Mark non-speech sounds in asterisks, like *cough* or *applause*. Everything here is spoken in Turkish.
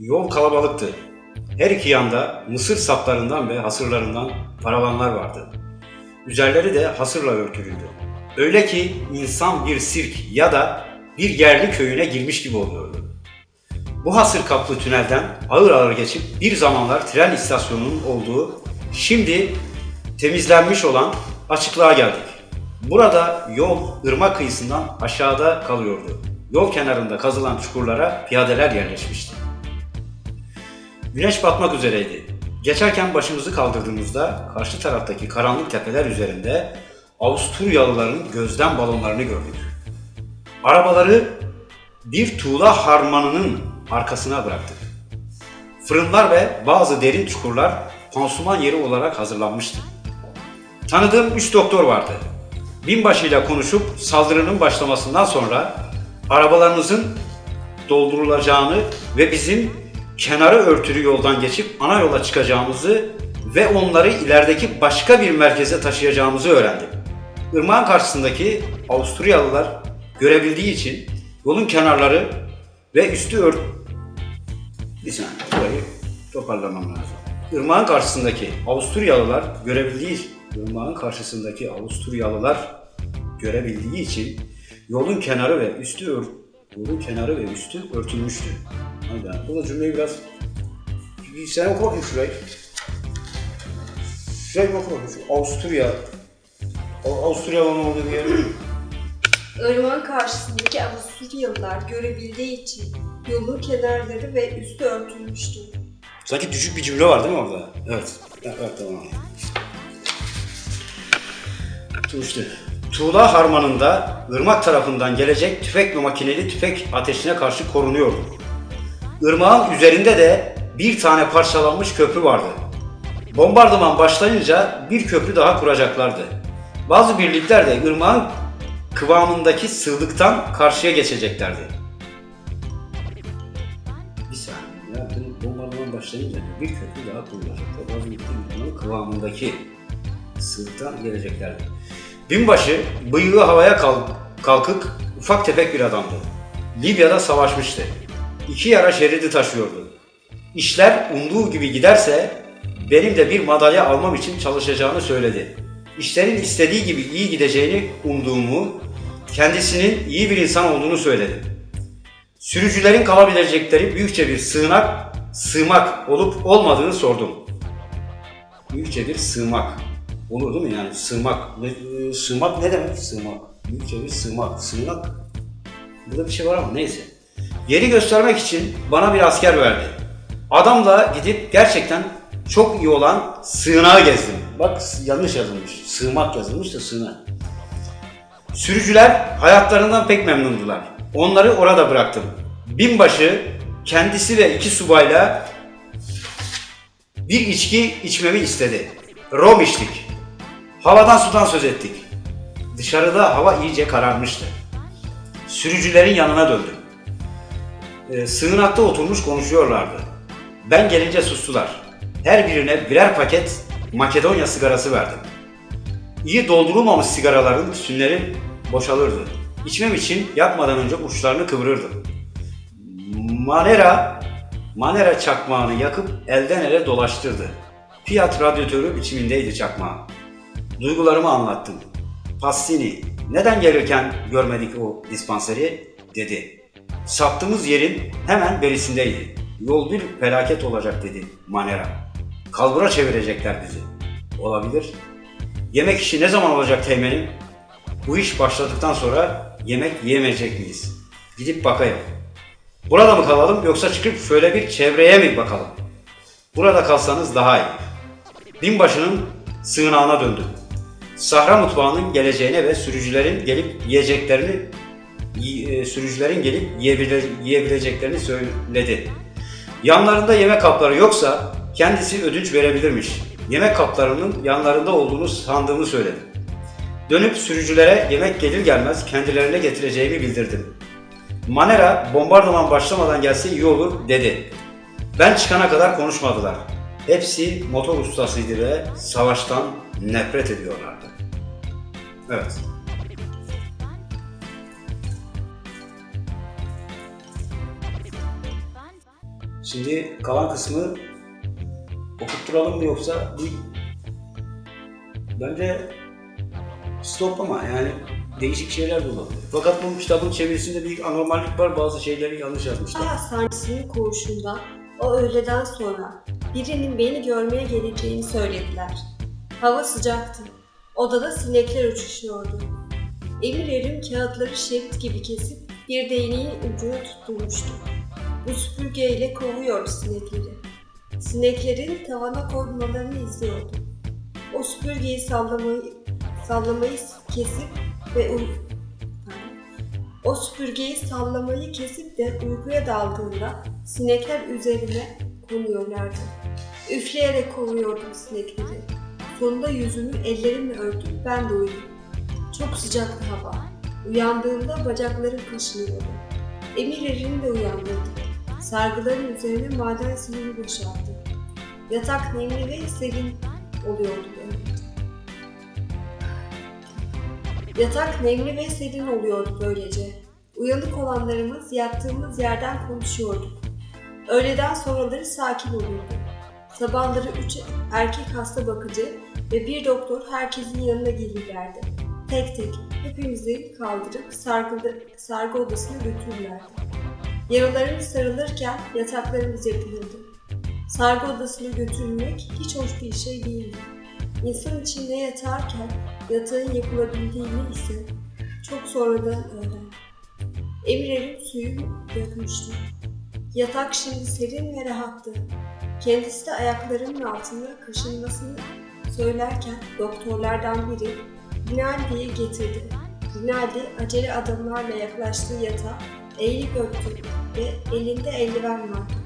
Yol kalabalıktı. Her iki yanda Mısır saplarından ve hasırlarından paravanlar vardı. Üzerleri de hasırla örtülüydü. Öyle ki insan bir sirk ya da bir yerli köyüne girmiş gibi oluyordu. Bu hasır kaplı tünelden ağır ağır geçip bir zamanlar tren istasyonunun olduğu, şimdi temizlenmiş olan açıklığa geldik. Burada yol ırmak kıyısından aşağıda kalıyordu. Yol kenarında kazılan çukurlara piyadeler yerleşmişti. Güneş batmak üzereydi. Geçerken başımızı kaldırdığımızda karşı taraftaki karanlık tepeler üzerinde Avusturyalıların gözlem balonlarını gördük. Arabaları bir tuğla harmanının arkasına bıraktık. Fırınlar ve bazı derin çukurlar pansuman yeri olarak hazırlanmıştı. Tanıdığım üç doktor vardı. Binbaşıyla konuşup saldırının başlamasından sonra arabalarımızın doldurulacağını ve bizim kenarı örtülü yoldan geçip ana yola çıkacağımızı ve onları ilerideki başka bir merkeze taşıyacağımızı öğrendim. Irmağın karşısındaki Avusturyalılar görebildiği için yolun kenarları ve üstü ört... Bir saniye burayı toparlamam lazım. Irmağın karşısındaki Avusturyalılar görebildiği Irmağın karşısındaki Avusturyalılar görebildiği için yolun kenarı ve üstü ört yolun kenarı ve üstü örtülmüştü. Hayda. Bu da cümleyi biraz... Sen oku bakayım şurayı. Şurayı bir oku bakayım. Şu Avusturya. Avusturyalı'nın olduğu bir yer. *clears throat* Irmağın karşısındaki Avusturyalılar görebildiği için yolun kenarları ve üstü örtülmüştü. Sanki düşük bir cümle var değil mi orada? Evet. Evet, evet tamam. İşte Tuğla Harmanı'nda ırmak tarafından gelecek tüfek ve makineli tüfek ateşine karşı korunuyordu. Irmağın üzerinde de bir tane parçalanmış köprü vardı. Bombardıman başlayınca bir köprü daha kuracaklardı. Bazı birlikler de ırmağın kıvamındaki sığlıktan karşıya geçeceklerdi. Bir saniye ya bu bombardıman başlayınca bir köprü daha kurulacak. Bazı birliklerin kıvamındaki sığlıktan geleceklerdi. Binbaşı bıyığı havaya kalk- kalkık ufak tefek bir adamdı. Libya'da savaşmıştı. İki yara şeridi taşıyordu. İşler umduğu gibi giderse benim de bir madalya almam için çalışacağını söyledi. İşlerin istediği gibi iyi gideceğini umduğumu, kendisinin iyi bir insan olduğunu söyledi. Sürücülerin kalabilecekleri büyükçe bir sığınak, sığmak olup olmadığını sordum. Büyükçe bir sığmak. Olur değil mi yani sığmak? Ne, sığmak ne demek sığmak? Büyükçe bir sığmak. Sığınak. Burada bir şey var ama neyse. Yeri göstermek için bana bir asker verdi. Adamla gidip gerçekten çok iyi olan sığınağı gezdim. Bak yanlış yazılmış. Sığmak yazılmış da sığınak. Sürücüler hayatlarından pek memnundular. Onları orada bıraktım. Binbaşı kendisi ve iki subayla bir içki içmemi istedi. Rom içtik. Havadan sudan söz ettik. Dışarıda hava iyice kararmıştı. Sürücülerin yanına döndüm. Ee, sığınakta oturmuş konuşuyorlardı. Ben gelince sustular. Her birine birer paket Makedonya sigarası verdim. İyi doldurulmamış sigaraların tütünleri boşalırdı. İçmem için yakmadan önce uçlarını kıvırırdım. Manera, Manera çakmağını yakıp elden ele dolaştırdı. Fiat radyatörü biçimindeydi çakmağı. Duygularımı anlattım. Passini, neden gelirken görmedik o dispanseri? dedi. Saptığımız yerin hemen berisindeydi. Yol bir felaket olacak dedi Manera. Kalbura çevirecekler bizi. Olabilir. Yemek işi ne zaman olacak teğmenim? Bu iş başladıktan sonra yemek yiyemeyecek miyiz? Gidip bakayım. Burada mı kalalım yoksa çıkıp şöyle bir çevreye mi bakalım? Burada kalsanız daha iyi. Binbaşının sığınağına döndü. Sahra mutfağının geleceğine ve sürücülerin gelip yiyeceklerini yi- e, sürücülerin gelip yiyebile- yiyebileceklerini söyledi. Yanlarında yemek kapları yoksa kendisi ödünç verebilirmiş. Yemek kaplarının yanlarında olduğunu sandığımı söyledi. Dönüp sürücülere yemek gelir gelmez kendilerine getireceğimi bildirdim. Manera bombardıman başlamadan gelse iyi olur dedi. Ben çıkana kadar konuşmadılar. Hepsi motor ustasıydı ve savaştan nefret ediyorlardı. Evet. Şimdi kalan kısmı okutturalım mı yoksa bir bence stop ama yani değişik şeyler de olabilir. Fakat bu kitabın çevirisinde bir anormallik var. Bazı şeyleri yanlış yazmışlar. A hastanesinin koğuşunda o öğleden sonra birinin beni görmeye geleceğini söylediler. Hava sıcaktı. Odada sinekler uçuşuyordu. Emir erim kağıtları şerit gibi kesip bir değneğin ucuna tutturmuştu. Bu süpürgeyle kovuyordu sinekleri. Sineklerin tavana konmalarını izliyordu. O süpürgeyi sallamayı, sallamayı kesip ve. O süpürgeyi sallamayı kesip de uykuya daldığında sinekler üzerine konuyorlardı. Üfleyerek kovuyordum sinekleri. Sonunda yüzümü ellerimle örtüp ben de uyudum. Çok sıcaktı hava. Uyandığımda bacaklarım kaşınıyordu. Emir erini de uyandırdı. Sargıların üzerine maden suyunu boşalttı. Yatak nemli ve serin oluyordu böyle. Yatak nemli ve serin oluyordu böylece. Uyanık olanlarımız yattığımız yerden konuşuyorduk. Öğleden sonraları sakin olurdu. Sabahları üç erkek hasta bakıcı ve bir doktor herkesin yanına gelirlerdi. Tek tek hepimizi kaldırıp sargı, sargı odasına götürürlerdi. Yaralarımız sarılırken yataklarımız yapılırdı. Sargı odasına götürülmek hiç hoş bir şey değildi. İnsan içinde yatarken yatağın yapılabildiğini ise çok sonradan öğrendim. Emirlerin suyu dökmüştü. Yatak şimdi serin ve rahattı. Kendisi de ayaklarının altında kaşınmasını söylerken doktorlardan biri Rinaldi'yi getirdi. Rinaldi acele adımlarla yaklaştığı yatağa eğilip öptü ve elinde eldiven vardı.